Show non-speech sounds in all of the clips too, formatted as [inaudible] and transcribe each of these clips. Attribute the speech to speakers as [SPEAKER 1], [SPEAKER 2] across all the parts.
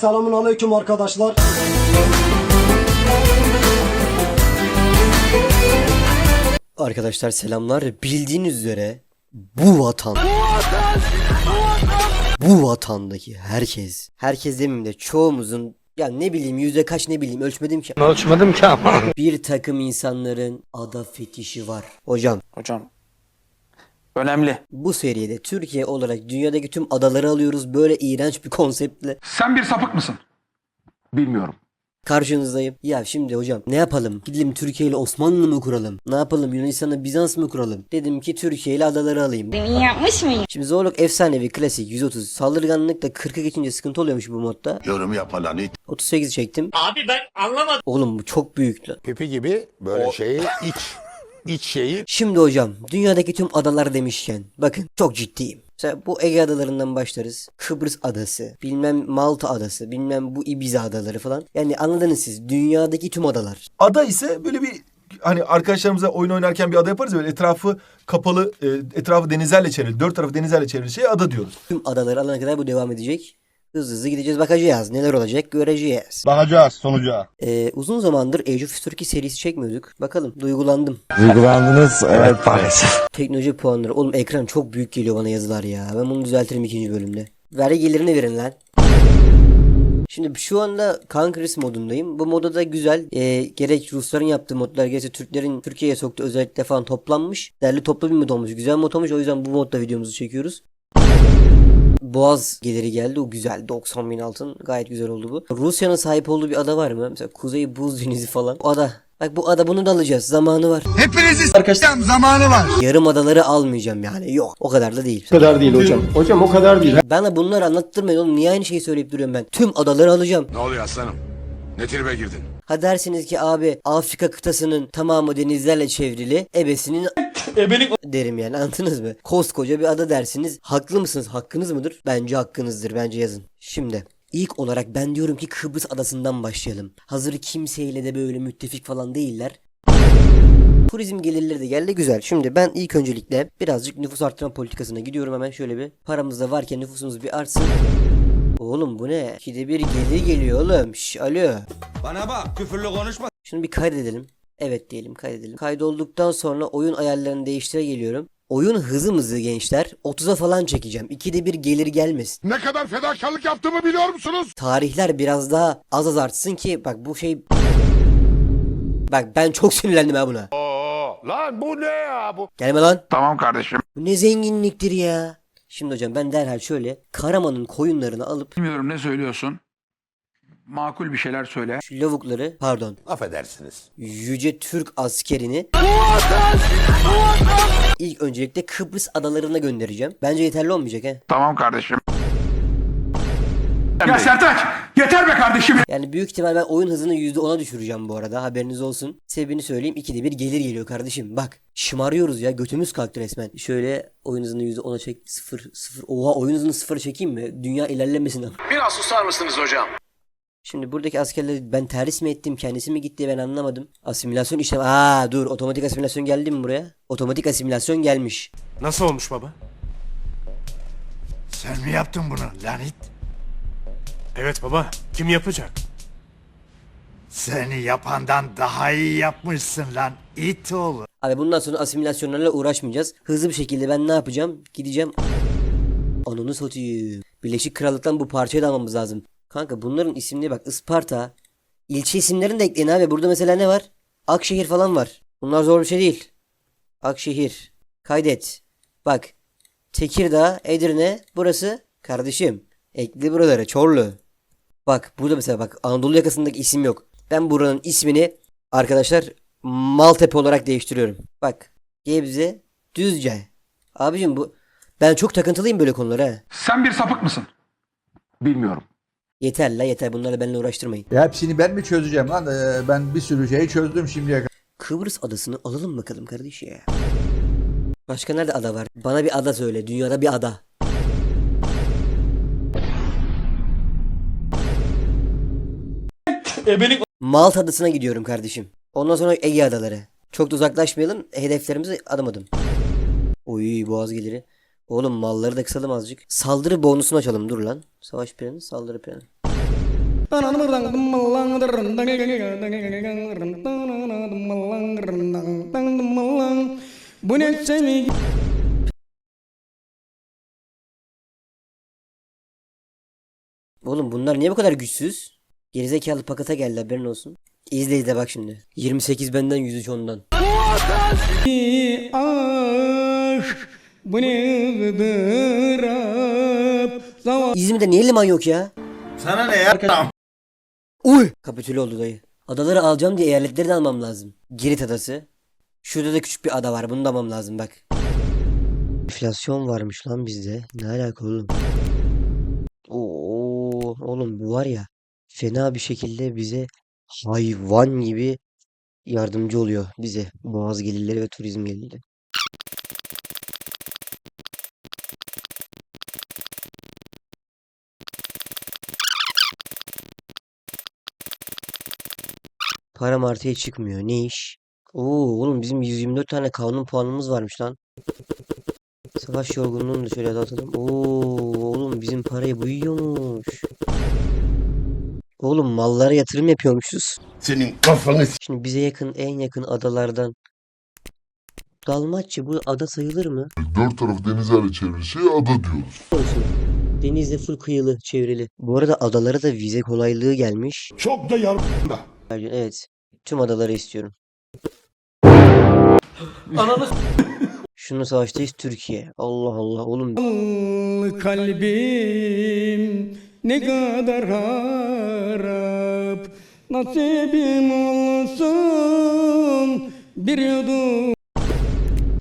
[SPEAKER 1] Selamun aleyküm arkadaşlar. Arkadaşlar selamlar. Bildiğiniz üzere bu vatan bu vatandaki herkes herkes demeyeyim de çoğumuzun ya ne bileyim yüzde kaç ne bileyim ölçmedim ki.
[SPEAKER 2] Ölçmedim ki ama.
[SPEAKER 1] Bir takım insanların ada fetişi var. Hocam
[SPEAKER 2] Hocam. Önemli.
[SPEAKER 1] bu seride Türkiye olarak dünyadaki tüm adaları alıyoruz böyle iğrenç bir konseptle.
[SPEAKER 3] Sen bir sapık mısın?
[SPEAKER 4] Bilmiyorum.
[SPEAKER 1] Karşınızdayım. Ya şimdi hocam ne yapalım? Gidelim Türkiye ile Osmanlı mı kuralım? Ne yapalım Yunanistan'la Bizans mı kuralım? Dedim ki Türkiye ile adaları alayım.
[SPEAKER 5] İyi yapmış mıyım?
[SPEAKER 1] Şimdi zorluk efsanevi klasik 130. Saldırganlık da 40'a geçince sıkıntı oluyormuş bu modda.
[SPEAKER 6] Yorum yapan it.
[SPEAKER 1] 38 çektim. Abi ben anlamadım. Oğlum bu çok büyük lan.
[SPEAKER 6] Pipi gibi böyle şeyi iç. İç şeyi
[SPEAKER 1] Şimdi hocam dünyadaki tüm adalar demişken bakın çok ciddiyim. Mesela bu Ege adalarından başlarız. Kıbrıs adası, bilmem Malta adası, bilmem bu Ibiza adaları falan. Yani anladınız siz dünyadaki tüm adalar.
[SPEAKER 7] Ada ise böyle bir hani arkadaşlarımıza oyun oynarken bir ada yaparız ya böyle etrafı kapalı, e, etrafı denizlerle çevrili, dört tarafı denizlerle çevrili şeye ada diyoruz.
[SPEAKER 1] Tüm adaları alana kadar bu devam edecek. Hızlı hızlı gideceğiz bakacağız. Neler olacak göreceğiz.
[SPEAKER 6] bakacağız sonuca.
[SPEAKER 1] Ee, uzun zamandır Age of History serisi çekmiyorduk. Bakalım duygulandım.
[SPEAKER 4] Duygulandınız evet maalesef.
[SPEAKER 1] Teknoloji puanları. Oğlum ekran çok büyük geliyor bana yazılar ya. Ben bunu düzeltirim ikinci bölümde. Vergi gelirini verin lan. Şimdi şu anda Conquerors modundayım. Bu moda da güzel. Ee, gerek Rusların yaptığı modlar gerekse Türklerin Türkiye'ye soktuğu özellikle falan toplanmış. Derli toplu bir mod olmuş. Güzel mod olmuş. O yüzden bu modda videomuzu çekiyoruz. Boğaz geliri geldi. O güzel. 90 bin altın. Gayet güzel oldu bu. Rusya'nın sahip olduğu bir ada var mı? Mesela Kuzey Buz Denizi falan. O ada. Bak bu ada bunu da alacağız. Zamanı var.
[SPEAKER 6] Arkadaşlar zamanı var.
[SPEAKER 1] Yarım adaları almayacağım yani. Yok. O kadar da değil.
[SPEAKER 2] O kadar değil hocam. Hocam o kadar değil.
[SPEAKER 1] Bana bunları anlattırmayın oğlum. Niye aynı şeyi söyleyip duruyorum ben? Tüm adaları alacağım.
[SPEAKER 6] Ne oluyor aslanım? Ne tribe girdin?
[SPEAKER 1] Ha dersiniz ki abi Afrika kıtasının tamamı denizlerle çevrili. Ebesinin [laughs] [laughs] derim yani anladınız mı? Koskoca bir ada dersiniz. Haklı mısınız? Hakkınız mıdır? Bence hakkınızdır. Bence yazın. Şimdi ilk olarak ben diyorum ki Kıbrıs adasından başlayalım. Hazır kimseyle de böyle müttefik falan değiller. Turizm gelirleri de geldi güzel. Şimdi ben ilk öncelikle birazcık nüfus arttırma politikasına gidiyorum hemen şöyle bir. Paramız da varken nüfusumuz bir artsın. Oğlum bu ne? İkide bir gelir geliyor oğlum. Şş, alo.
[SPEAKER 8] Bana bak küfürlü konuşma.
[SPEAKER 1] Şunu bir kaydedelim. Evet diyelim kaydedelim. Kaydolduktan sonra oyun ayarlarını değiştire geliyorum. Oyun hızımızı gençler 30'a falan çekeceğim. İkide bir gelir gelmesin.
[SPEAKER 6] Ne kadar fedakarlık yaptığımı biliyor musunuz?
[SPEAKER 1] Tarihler biraz daha az az artsın ki bak bu şey... Bak ben çok sinirlendim ha buna.
[SPEAKER 6] Lan bu ne ya bu?
[SPEAKER 1] Gelme lan.
[SPEAKER 3] Tamam kardeşim.
[SPEAKER 1] Bu ne zenginliktir ya. Şimdi hocam ben derhal şöyle Karaman'ın koyunlarını alıp
[SPEAKER 3] Bilmiyorum ne söylüyorsun. Makul bir şeyler söyle.
[SPEAKER 1] şu lavukları pardon
[SPEAKER 6] Affedersiniz.
[SPEAKER 1] Yüce Türk askerini ilk öncelikle Kıbrıs adalarına göndereceğim. Bence yeterli olmayacak he.
[SPEAKER 3] Tamam kardeşim. Ya Sertaç yeter be kardeşim.
[SPEAKER 1] Yani büyük ihtimal ben oyun hızını %10'a düşüreceğim bu arada haberiniz olsun. Sebebini söyleyeyim ikide bir gelir geliyor kardeşim. Bak şımarıyoruz ya götümüz kalktı resmen. Şöyle oyun hızını %10'a çek 0 0 oha oyun hızını 0 çekeyim mi? Dünya ilerlemesin ama.
[SPEAKER 8] Biraz susar mısınız hocam?
[SPEAKER 1] Şimdi buradaki askerleri ben terhis mi ettim kendisi mi gitti ben anlamadım. Asimilasyon işlem. Aa dur otomatik asimilasyon geldi mi buraya? Otomatik asimilasyon gelmiş.
[SPEAKER 8] Nasıl olmuş baba?
[SPEAKER 6] Sen mi yaptın bunu lanet?
[SPEAKER 8] Evet baba. Kim yapacak?
[SPEAKER 6] Seni yapandan daha iyi yapmışsın lan it oğlu.
[SPEAKER 1] Abi bundan sonra asimilasyonlarla uğraşmayacağız. Hızlı bir şekilde ben ne yapacağım? Gideceğim. Ananı satayım. Birleşik Krallık'tan bu parçayı da almamız lazım. Kanka bunların isimleri bak Isparta. İlçe isimlerini de ekleyin abi. Burada mesela ne var? Akşehir falan var. Bunlar zor bir şey değil. Akşehir. Kaydet. Bak. Tekirdağ, Edirne. Burası. Kardeşim. Ekle buraları. Çorlu. Bak burada mesela bak Anadolu yakasındaki isim yok. Ben buranın ismini arkadaşlar Maltepe olarak değiştiriyorum. Bak Gebze, Düzce. Abicim bu ben çok takıntılıyım böyle konulara. ha.
[SPEAKER 3] Sen bir sapık mısın?
[SPEAKER 4] Bilmiyorum.
[SPEAKER 1] Yeter la yeter bunlarla benimle uğraştırmayın.
[SPEAKER 9] Ya hepsini ben mi çözeceğim lan? Ee, ben bir sürü şeyi çözdüm şimdiye kadar.
[SPEAKER 1] Kıbrıs adasını alalım bakalım kardeş ya. Başka nerede ada var? Bana bir ada söyle. Dünyada bir ada. Malta adasına gidiyorum kardeşim. Ondan sonra Ege adaları. Çok da uzaklaşmayalım. Hedeflerimize adım adım. Oy boğaz geliri. Oğlum malları da kısalım azıcık. Saldırı bonusunu açalım dur lan. Savaş planı saldırı planı.
[SPEAKER 5] Bu ne sevgi
[SPEAKER 1] Oğlum bunlar niye bu kadar güçsüz? Gerizekalı pakata geldi haberin olsun. İzle izle bak şimdi. 28 benden 103 ondan. İzmir'de niye liman yok ya?
[SPEAKER 6] Sana ne ya?
[SPEAKER 1] Uy! Kapitüle oldu dayı. Adaları alacağım diye eyaletleri de almam lazım. Girit adası. Şurada da küçük bir ada var. Bunu da almam lazım bak. Enflasyon varmış lan bizde. Ne alaka oğlum? Oo, oğlum bu var ya fena bir şekilde bize hayvan gibi yardımcı oluyor bize. Boğaz gelirleri ve turizm gelirleri. Param artıya çıkmıyor. Ne iş? Oo oğlum bizim 124 tane kanun puanımız varmış lan. Savaş yorgunluğunu da şöyle atalım. Oo oğlum bizim parayı buyuyormuş. Oğlum mallara yatırım yapıyormuşuz.
[SPEAKER 6] Senin kafanı
[SPEAKER 1] Şimdi bize yakın en yakın adalardan Dalmatça bu ada sayılır mı?
[SPEAKER 10] Dört tarafı denizlerle çevrili şey ada diyoruz.
[SPEAKER 1] Olsun. Denizle full kıyılı, çevrili. Bu arada adalara da vize kolaylığı gelmiş.
[SPEAKER 6] çok da yar...
[SPEAKER 1] Evet. Tüm adaları istiyorum. Şunu savaştayız Türkiye. Allah Allah oğlum.
[SPEAKER 5] kalbim ne kadar harap Nasibim olsun bir yudum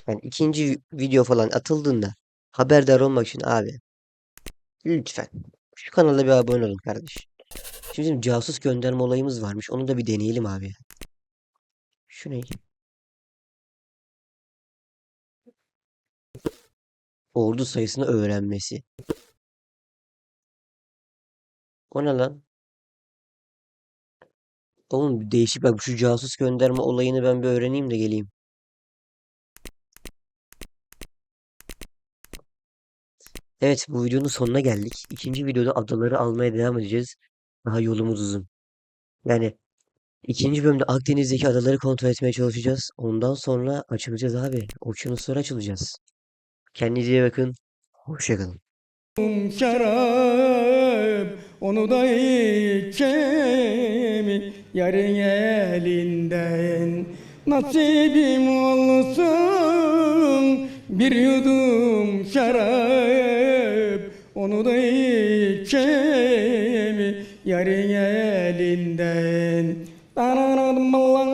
[SPEAKER 1] Yani ikinci video falan atıldığında haberdar olmak için abi lütfen şu kanala bir abone olun kardeş. Şimdi bizim casus gönderme olayımız varmış. Onu da bir deneyelim abi. Şu ne? Ordu sayısını öğrenmesi. O ne lan? Oğlum değişik bak şu casus gönderme olayını ben bir öğreneyim de geleyim. Evet bu videonun sonuna geldik. İkinci videoda adaları almaya devam edeceğiz. Daha yolumuz uzun. Yani ikinci bölümde Akdeniz'deki adaları kontrol etmeye çalışacağız. Ondan sonra açılacağız abi. Okyanuslara açılacağız. Kendinize iyi bakın. Hoşçakalın.
[SPEAKER 5] şarap onu da içemi yarın elinden nasibim olsun bir yudum şarap onu da içemi yarın elinden